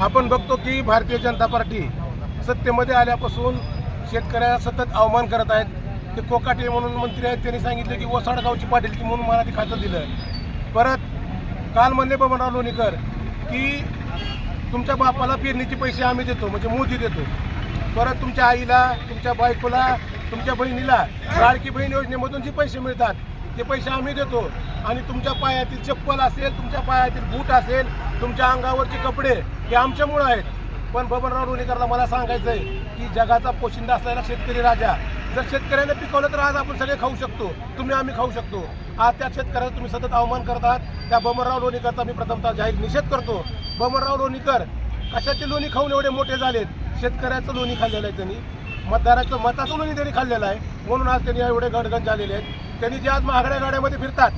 आपण बघतो की भारतीय जनता पार्टी सत्तेमध्ये आल्यापासून शेतकऱ्याला सतत अवमान करत आहेत. ते कोकाटे म्हणून मंत्री आहेत त्यांनी सांगितले की वसाडगावची पाटील की म्हणून मला ते खातं दिलं. परत काल म्हणले बाबा लोणीकर की तुमच्या बापाला पेरणीचे पैसे आम्ही देतो म्हणजे मोदी देतो. परत तुमच्या आईला तुमच्या बायकोला तुमच्या बहिणीला लाडकी बहीण योजनेमधून जे पैसे मिळतात ते पैसे आम्ही देतो आणि तुमच्या पायातील चप्पल असेल तुमच्या पायातील बूट असेल तुमच्या अंगावरचे कपडे हे आमच्यामुळं आहेत. पण बबनराव लोणीकरला मला सांगायचं आहे की जगाचा पोशिंदा असलेला शेतकरी राजा जर शेतकऱ्याने पिकवलं तर आज आपण सगळे खाऊ शकतो तुम्ही आम्ही खाऊ शकतो. आज त्या शेतकऱ्याचा तुम्ही सतत अवमान करत आहात त्या बबनराव लोणीकरचा मी प्रथमतः जाहीर निषेध करतो. बबनराव लोणीकर कशाचे लोणी खाऊन एवढे मोठे झालेत? शेतकऱ्याचं लोणी खाल्लेलं आहे त्यांनी. मतदाराचं मताचं लोणी त्यांनी खाल्लेलं आहे. म्हणून आज त्यांनी एवढे गडगंज झालेले आहेत. त्यांनी जे आज महागड्या गाड्यामध्ये फिरतात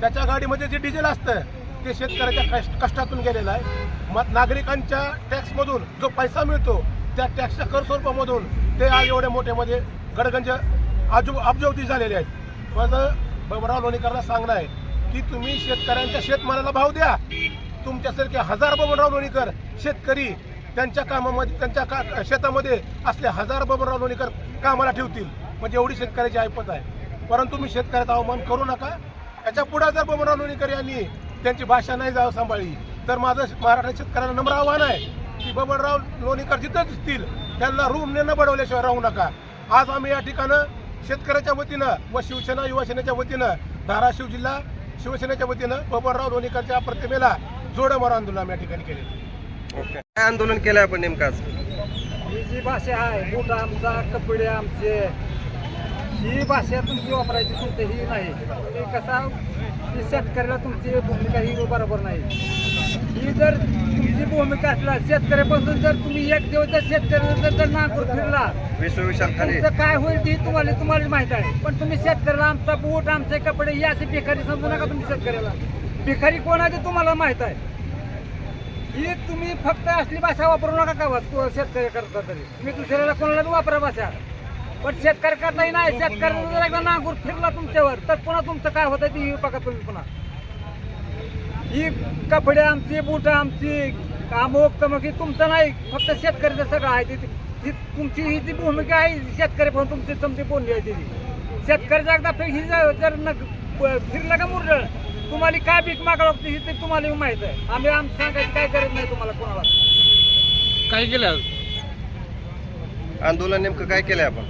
त्याच्या गाडीमध्ये जे डिझेल असतं ते शेतकऱ्याच्या कष्ट कष्टातून गेलेलं आहे. मग नागरिकांच्या टॅक्समधून जो पैसा मिळतो त्या टॅक्सच्या कर स्वरूपामधून ते आज एवढे मोठ्यामध्ये म्हणजे गडगंज आजू अब्जवती झालेले आहेत. माझं बबराव लोणीकरला सांगणं आहे की तुम्ही शेतकऱ्यांच्या शेतमालाला भाव द्या. तुमच्यासारखे हजार बबनराव लोणीकर शेतकरी त्यांच्या कामामध्ये त्यांच्या का शेतामध्ये असले हजार बबनराव लोणीकर कामाला ठेवतील. म्हणजे एवढी शेतकऱ्याची ऐपत आहे. परंतु मी शेतकऱ्याचा अवमान करू नका. याच्यापुढे जर बबनराव लोणीकर यांनी त्यांची भाषा नाही जावं सांभाळली तर माझं मराठा शेतकऱ्यांना नम्र आव्हान आहे की बबनराव लोणीकर जिथं दिसतील त्यांना रूम न बडवल्याशिवाय राहू नका. आज आम्ही या ठिकाणं शेतकऱ्याच्या वतीनं व शिवसेना युवा सेनेच्या वतीनं धाराशिव जिल्हा शिवसेनेच्या वतीनं बबनराव लोणीकरच्या प्रतिमेला जोडमार आंदोलन आम्ही या ठिकाणी केले काय आंदोलन केलं आपण नेमकं आज? ही जी भाषा आहे बूट आमचा कपडे आमचे ही भाषा तुमची वापरायची तुमची ही नाही. ते कसा की शेतकऱ्याला तुमची भूमिका ही बरोबर नाही. ही जर तुमची भूमिका असला शेतकऱ्यापासून जर तुम्ही एक दिवस जर शेतकऱ्याचा जर नागपूर फिरला तुमचं काय होईल ते तुम्हाला तुम्हाला माहीत आहे. पण तुम्ही शेतकऱ्याला आमचा बूट आमचे कपडे ही असे भिकारी समजू नका तुम्ही शेतकऱ्याला. भिकारी कोण आहे ते तुम्हाला माहीत आहे. ही तुम्ही फक्त असली भाषा वापरू नका का शेतकरी करता तरी? तुम्ही दुसऱ्याला कोणाला वापरा भाषा. पण शेतकरी करता नाही शेतकरी जर एकदा नांगूर फिरला तुमच्यावर तर पुन्हा तुमचं काय होतं ती बघा तुम्ही पुन्हा. ही कपडे आमची बुट आमची कामोक तमक ही तुमचं नाही फक्त शेतकऱ्याचं सगळं आहे ती तुमची ही जी भूमिका आहे शेतकरी पण तुमची तुमची बोलली आहे ती शेतकऱ्याचा एकदा ही जर जर न फिरलं का मुरडळ तुम्हाला काय भीक मागा लागते ही ते तुम्हाला माहीत आहे. आम्ही आम सांगायची काय गरज नाही तुम्हाला कोणाला. काय केलं आंदोलन नेमकं काय केलंय आपण?